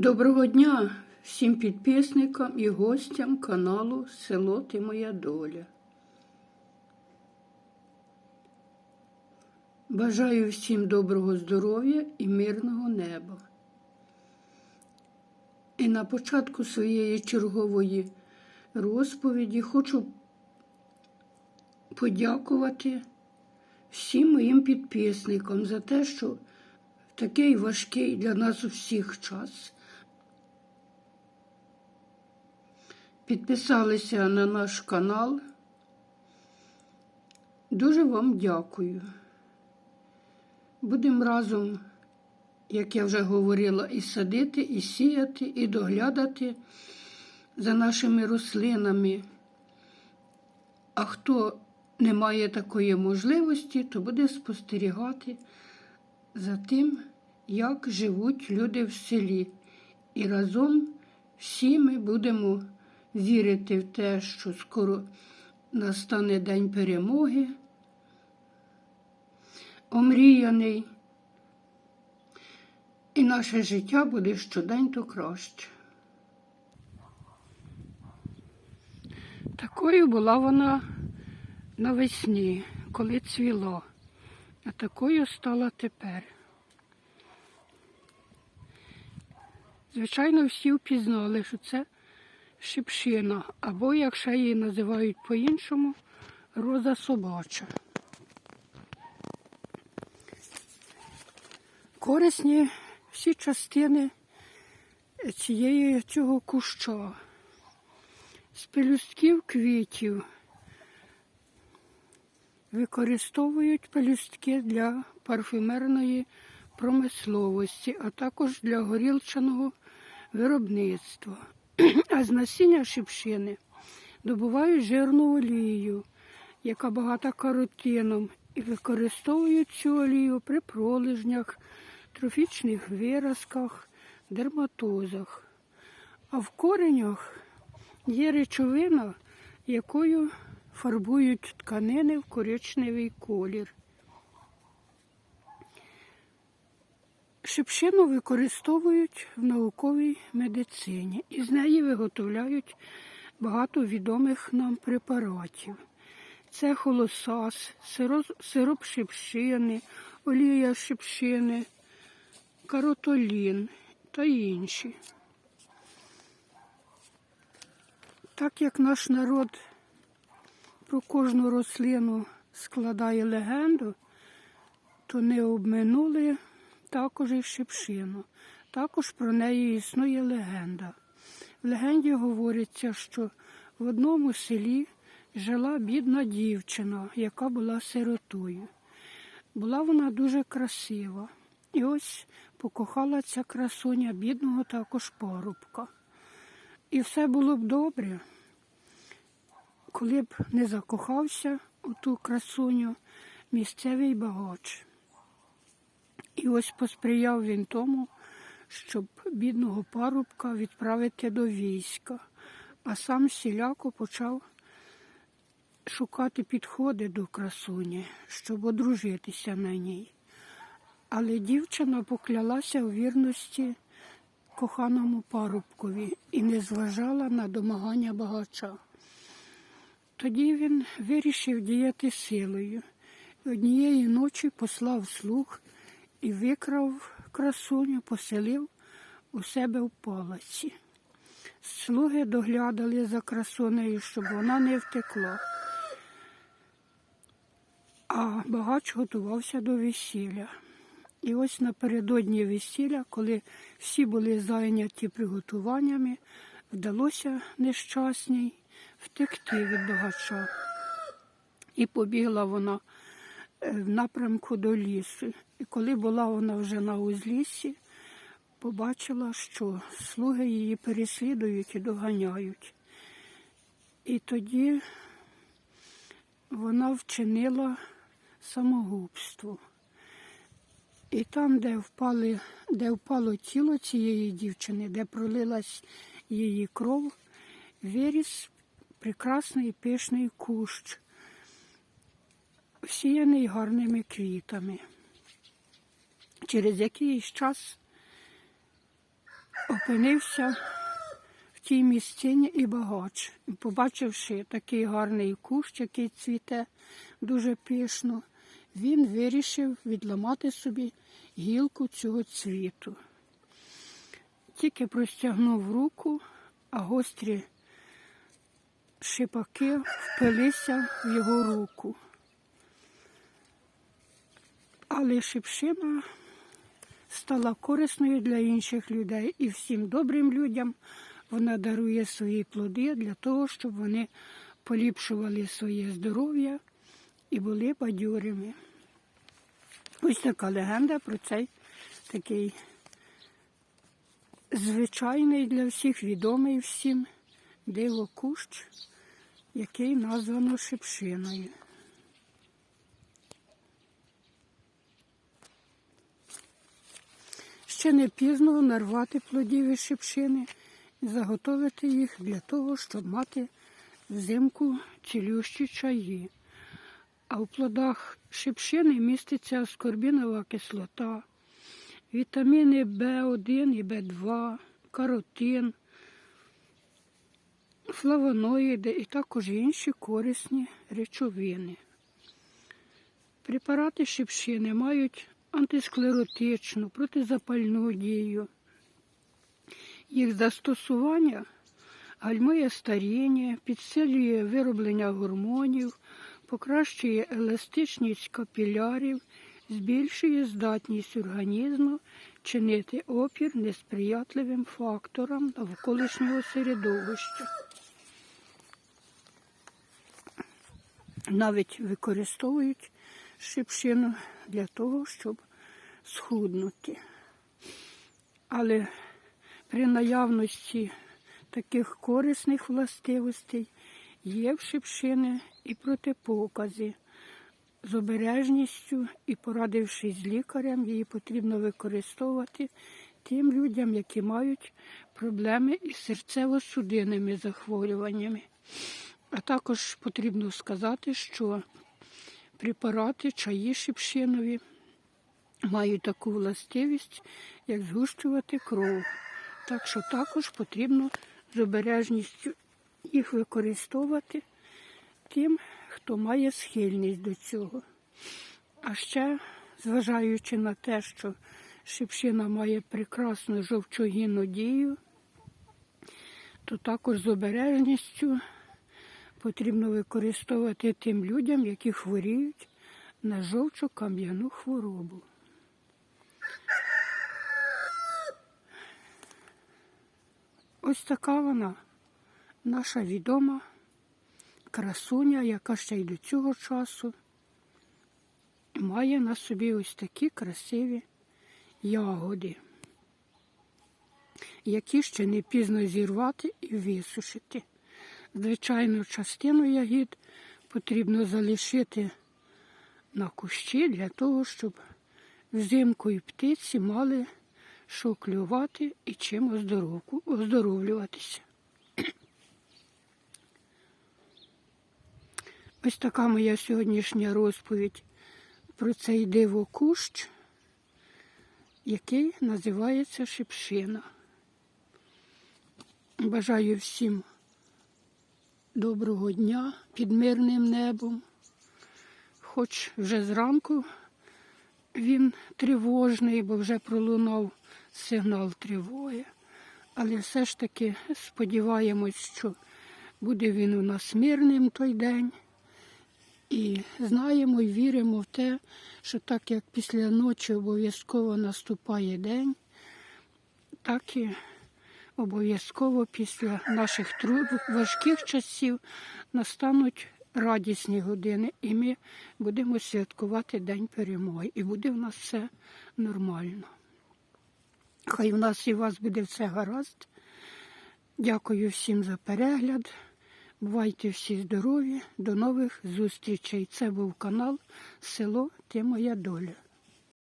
Доброго дня всім підписникам і гостям каналу Село Ти Моя Доля. Бажаю всім доброго здоров'я і мирного неба. І на початку своєї чергової розповіді хочу подякувати всім моїм підписникам за те, що в такий важкий для нас усіх час підписалися на наш канал. Дуже вам дякую. Будемо разом, як я вже говорила, і садити, і сіяти, і доглядати за нашими рослинами. А хто не має такої можливості, то буде спостерігати за тим, як живуть люди в селі. І разом всі ми будемо вірити в те, що скоро настане день перемоги, омріяний, і наше життя буде щодень то краще. Такою була вона навесні, коли цвіло, а такою стала тепер. Звичайно, всі впізнали, що це шипшина, або, як ще її називають по-іншому, роза собача. Корисні всі частини цієї цього куща. З пелюстків квітів використовують пелюстки для парфюмерної промисловості, а також для горілчаного виробництва. А з насіння шипшини добувають жирну олію, яка багата каротином, і використовують цю олію при пролежнях, трофічних виразках, дерматозах. А в коренях є речовина, якою фарбують тканини в коричневий колір. Шипшину використовують в науковій медицині і з неї виготовляють багато відомих нам препаратів. Це холосас, сироп шипшини, олія шипшини, каротолін та інші. Так як наш народ про кожну рослину складає легенду, то не обминули також і шипшину. Також про неї існує легенда. В легенді говориться, що в одному селі жила бідна дівчина, яка була сиротою. Була вона дуже красива. І ось покохала ця красуня бідного також порубка. І все було б добре, коли б не закохався у ту красуню місцевий багач. І ось посприяв він тому, щоб бідного парубка відправити до війська, а сам сіляко почав шукати підходи до красуні, щоб одружитися на ній. Але дівчина поклялася у вірності коханому парубкові і не зважала на домагання багача. Тоді він вирішив діяти силою. Однієї ночі послав слух і викрав красуню, поселив у себе в палаці. Слуги доглядали за красунею, щоб вона не втекла. А багач готувався до весілля. І ось напередодні весілля, коли всі були зайняті приготуваннями, вдалося нещасній втекти від багача. І побігла вона в напрямку до лісу. І коли була вона вже на узліссі, побачила, що слуги її переслідують і доганяють. І тоді вона вчинила самогубство. І там, де впали, де впало тіло цієї дівчини, де пролилась її кров, виріс прекрасний пишний кущ, всіяний гарними квітами. Через якийсь час опинився в тій місцині і багач. Побачивши такий гарний кущ, який цвіте дуже пишно, він вирішив відламати собі гілку цього цвіту. Тільки простягнув руку, а гострі шипаки впилися в його руку. Але шипшина стала корисною для інших людей і всім добрим людям вона дарує свої плоди для того, щоб вони поліпшували своє здоров'я і були бадьорими. Ось така легенда про цей такий звичайний для всіх, відомий всім дивокущ, який названо шипшиною. Ще не пізно нарвати плодів із шипшини і заготовити їх для того, щоб мати взимку цілющі чаї. А в плодах шипшини міститься аскорбінова кислота, вітаміни В1 і В2, каротин, флавоноїди і також інші корисні речовини. Препарати шипшини мають антисклеротичну, протизапальну дію. Їх застосування гальмує старіння, підсилює вироблення гормонів, покращує еластичність капілярів, збільшує здатність організму чинити опір несприятливим факторам навколишнього середовища. Навіть використовують шипшину для того, щоб схуднути. Але при наявності таких корисних властивостей є в шипшини і протипокази. З обережністю і порадившись з лікарем, її потрібно використовувати тим людям, які мають проблеми із серцево-судинними захворюваннями. А також потрібно сказати, що препарати чаї шипшинові мають таку властивість, як згущувати кров. Так що також потрібно з обережністю їх використовувати тим, хто має схильність до цього. А ще, зважаючи на те, що шипшина має прекрасну жовчогінну дію, то також з обережністю потрібно використовувати тим людям, які хворіють на жовчу кам'яну хворобу. Ось така вона, наша відома красуня, яка ще й до цього часу має на собі ось такі красиві ягоди, які ще не пізно зірвати і висушити. Звичайно, частину ягід потрібно залишити на кущі для того, щоб взимку і птиці мали що клювати і чим оздоровлюватися. Ось така моя сьогоднішня розповідь про цей дивокущ, який називається шипшина. Бажаю всім доброго дня під мирним небом. Хоч вже зранку він тривожний, бо вже пролунав сигнал тривоги. Але все ж таки сподіваємось, що буде він у нас мирним той день. І знаємо і віримо в те, що так як після ночі обов'язково наступає день, так і обов'язково після наших тру- важких часів настануть радісні години, і ми будемо святкувати День перемоги. І буде в нас все нормально. Хай в нас і у вас буде все гаразд. Дякую всім за перегляд. Бувайте всі здорові. До нових зустрічей. Це був канал Село Ти Моя Доля.